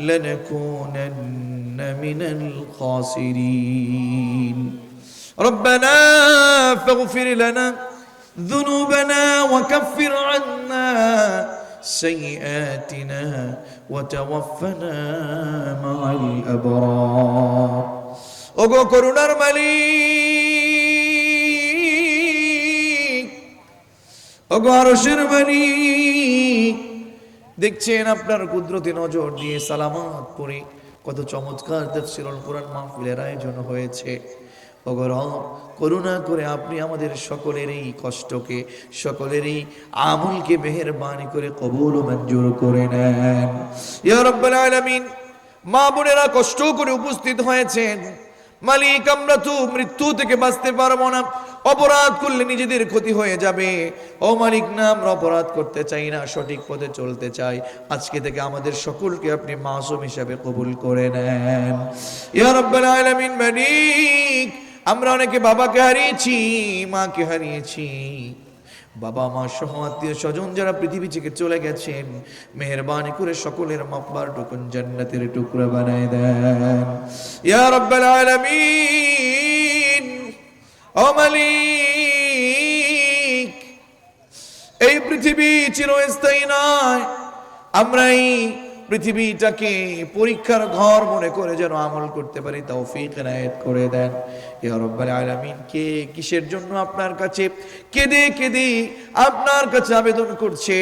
لنكونن من الخاسرين ربنا فاغفر لنا ذنوبنا وكفر عنا سيئاتنا وتوفنا مع الأبرار ওগো করুণার মালিক ওগো আরশের মালিক দেখছেন আপনার কুদরতি নজর দিয়ে সালামাত পরে কত চমৎকার তাফসীরুল কোরআন মাহফিলের আয়োজন হয়েছে। ওগো করুণা করে আপনি আমাদের সকলের এই কষ্টকে, সকলের এই আমলকে মেহেরবানি করে কবুল ও মঞ্জুর করে নেন। ইয়া রাব্বাল আলামিন, মা বোনেরা কষ্ট করে উপস্থিত হয়েছেন। মালিক, আমরা তো মৃত্যু থেকে বাঁচতে পারব না। অপরাধ করলে নিজেদের ক্ষতি হয়ে যাবে। ও মালিক, না, আমরা অপরাধ করতে চাই না, সঠিক পথে চলতে চাই। আজকে থেকে আমাদের সকলকে আপনি মাসুম হিসাবে কবুল করে নেন। ইয়া রাব্বাল আলামিন মালিক, আমরা অনেকে বাবাকে হারিয়েছি, মাকে হারিয়েছি। বাবা, মা সহ আত্মীয় স্বজন যারা পৃথিবী থেকে চলে গেছেন, মেহরবানি করে সকলের মাপবার টুকুন জান্নাতের টুকরা বানায় দেন। ইয়া রাব্বাল আলামিন ও মালিক এই পৃথিবী চিরস্থায়ী নয়। আমরা এই পৃথিবীটাকে পরীক্ষার ঘর মনে করে যেন আমল করতে পারি। তৌফিক এনায়েত করে দেন। আলামিন, কে কিসের জন্য আপনার কাছে কেঁদে কেঁদে আপনার কাছে আবেদন করছে?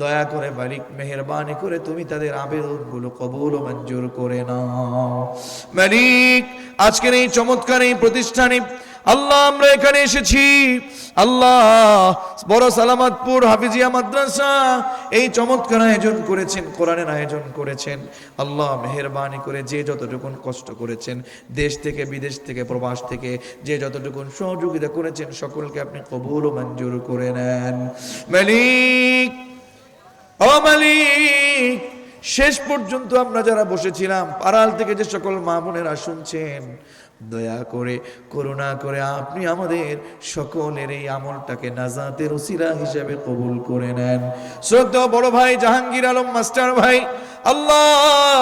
দয়া করে মালিক, মেহেরবানি করে তুমি তাদের আবেদনগুলো কবুল ও মঞ্জুর করে নাও। মালিক, আজকের এই চমৎকার এই প্রতিষ্ঠানে আল্লাহ, আমরা এখানে এসেছি। আল্লাহ, বড় সালামাতপুর হাফিজিয়া মাদ্রাসা এই চমৎকার আয়োজন করেছেন, কোরআনের আয়োজন করেছেন। আল্লাহ, মেহরবানি করে যে যতটুকুন কষ্ট করেছেন, দেশ থেকে, বিদেশ থেকে, প্রবাস থেকে, যে যতটুকুন সহযোগিতা করেছেন, সকলকে আপনি কবুল মঞ্জুর করে নেন। মালিক, ও মালিক, শেষ পর্যন্ত আমরা যারা বসেছিলাম, পাড়াল থেকে যে সকল মা বোনেরা শুনছেন দয়া করে, করুণা করে আপনি আমাদের সকলের এই আমলটাকে নাজাতের ওসিরা হিসেবে কবুল করে নেন। শ্রদ্ধা বড় ভাই, জাহাঙ্গীর আলম, মাস্টার ভাই আল্লাহ,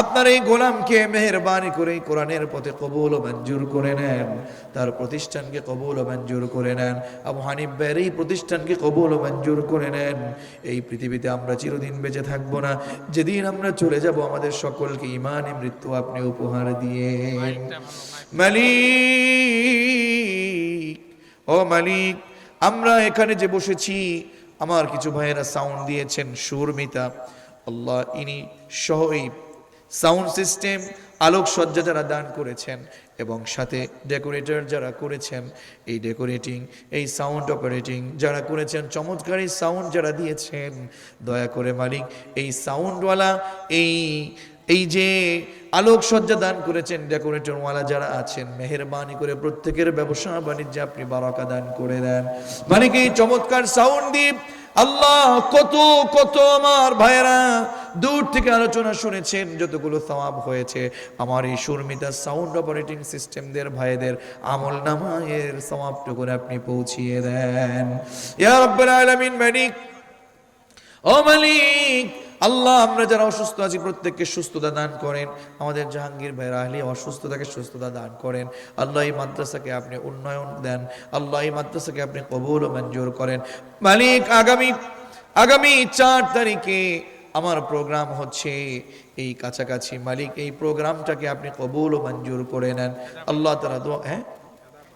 আপনার এই গোলামকে মেহরবানি করে কোরআনের পথে কবুল ও মঞ্জুর করে নেন। তার প্রতিষ্ঠানকে কবুল ও মঞ্জুর করে নেন। আবু হানিফ এই প্রতিষ্ঠানকে কবুল ও মঞ্জুর করে নেন। এই পৃথিবীতে আমরা চিরদিন বেঁচে থাকব না। যেদিন আমরা চলে যাব, আমাদের সকলকে ইমানে মৃত্যু আপনি উপহার দিয়ে। মালিক, ও মালিক, আমরা এখানে যে বসেছি, আমার কিছু ভাইয়েরা সাউন্ড দিয়েছেন সুরমিতা আল্লাহ ইনি সহ এই সাউন্ড সিস্টেম, আলোকসজ্জা যারা দান করেছেন এবং সাথে ডেকোরেটর যারা করেছেন, এই ডেকোরেটিং, এই সাউন্ড অপারেটিং যারা করেছেন চমৎকার সাউন্ড যারা দিয়েছেন, দয়া করে মালিক, এই সাউন্ডওয়ালা, এই এই যে আলোকসজ্জা দান করেছেন ডেকোরেটরওয়ালা যারা আছেন, মেহরবানি করে প্রত্যেকের ব্যবসা বাণিজ্যে আপনি বারাকা দান করে দেন। মানে কি চমৎকার সাউন্ড দ্বীপ আল্লাহ কত কত আমার ভাইরা দূর থেকে আলোচনা শুনেছেন, যতগুলো সওয়াব হয়েছে। আমার এই শর্মিতা সাউন্ড অপারেটিং সিস্টেমদের ভাইদের আমল নামায়ের সওয়াবটুকু আপনি পৌঁছিয়ে দেন। ইয়া রাব্বুল আলামিন মালিক ও মালিক, আল্লাহ, আমরা যারা অসুস্থ আছি, প্রত্যেককে সুস্থতা দান করেন। আমাদের জাহাঙ্গীর ভাইয়ের আহলি অসুস্থতাকে সুস্থতা দান করেন। আল্লাহ এই মাদ্রাসাকে আপনি উন্নয়ন দেন। আল্লাহ এই মাদ্রাসাকে আপনি কবুল ও মঞ্জুর করেন। মালিক, আগামী আগামী চার তারিখে আমার প্রোগ্রাম হচ্ছে এই কাছাকাছি। মালিক, এই প্রোগ্রামটাকে আপনি কবুল ও মঞ্জুর করে নেন। আল্লাহ তারা দোয়া হ্যাঁ?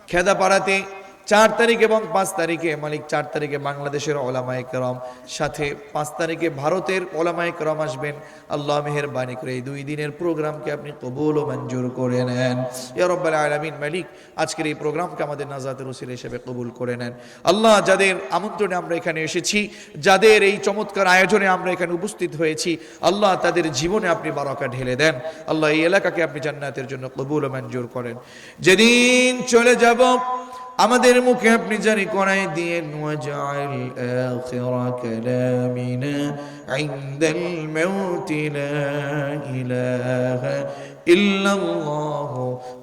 খেদাপাড়াতে চার তারিখ এবং পাঁচ তারিখে, মালিক, চার তারিখে বাংলাদেশের ওলামায়ে কেরম, সাথে পাঁচ তারিখে ভারতের ওলামায়ে কেরম আসবেন। আল্লাহ মেহেরবানি করে এই দুই দিনের প্রোগ্রামকে আপনি কবুল ও মঞ্জুর করে নেন। ইয়া রব্বাল আলামিন, মালিক, আজকের এই প্রোগ্রামকে আমাদের নাজাতের ওসিল হিসেবে কবুল করে নেন। আল্লাহ যাদের আমন্ত্রণে আমরা এখানে এসেছি, যাদের এই চমৎকার আয়োজনে আমরা এখানে উপস্থিত হয়েছি, আল্লাহ তাদের জীবনে আপনি বারাকা ঢেলে দেন। আল্লাহ এই এলাকাকে আপনি জান্নাতের জন্য কবুল ও মঞ্জুর করেন। যেদিন চলে যাব আমাদের মুখে আপনি জারি করাই দিয়ে ওয়াজআল আখিরা কালামিনা ইনদাল মাউত লা ইলাহা ইল্লাল্লাহ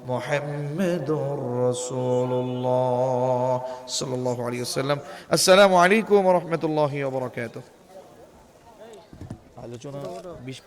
মুহাম্মাদুর রাসূলুল্লাহ সাল্লাল্লাহু আলাইহি ওয়াসাল্লাম আসসালামু আলাইকুম ওয়া রাহমাতুল্লাহি ওয়া বারাকাতুহু আলোচনা বিশ